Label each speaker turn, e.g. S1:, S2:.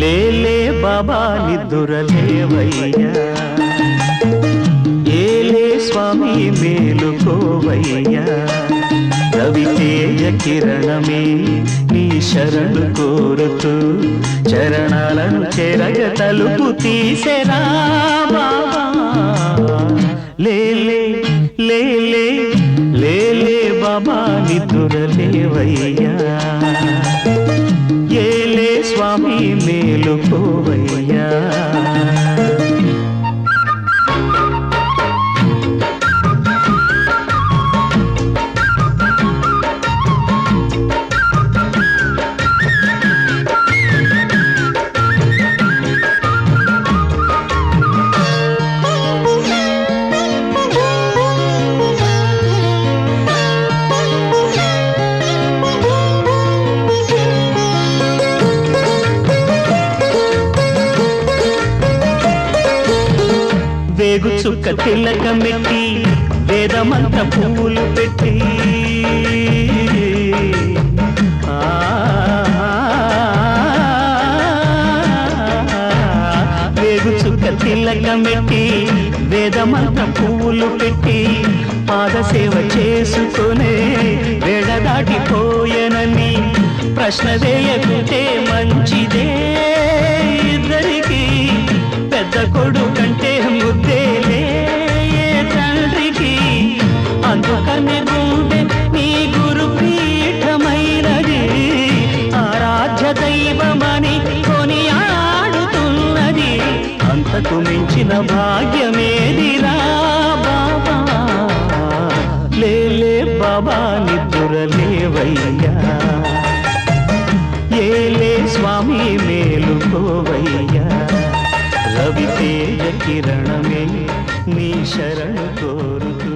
S1: లేలే బాబా నిద్దురలేవయ్యా మేలుకోవయ్యా రవితేజ కిరణమే నీ శరణు కోరుతూ చరణాలను చెరగ తలుపు తీసెరా బాబా లేలే లేలే లేలే బాబా నిద్దురలేవయ్యా ఏలే స్వామి మేలుకోవయ్యా. వేగు చుక్క తిలక మెట్టి వేదమంత పువ్వులు పెట్టి. వేగు చుక్క తిలక మెట్టి వేదమంత పువ్వులు పెట్టి. పాదసేవ చేసుకునే వేడ దాటిపోయనని ప్రశ్న వేయకుంటే అంతకు మించిన భాగ్యమేదిరా బాబా? లేలే బాబా నిద్రలేవయ్యా. ఏలే స్వామి మేలుకోవయ్యా రవితేజ కిరణమే నీ శరణు కోరుతూ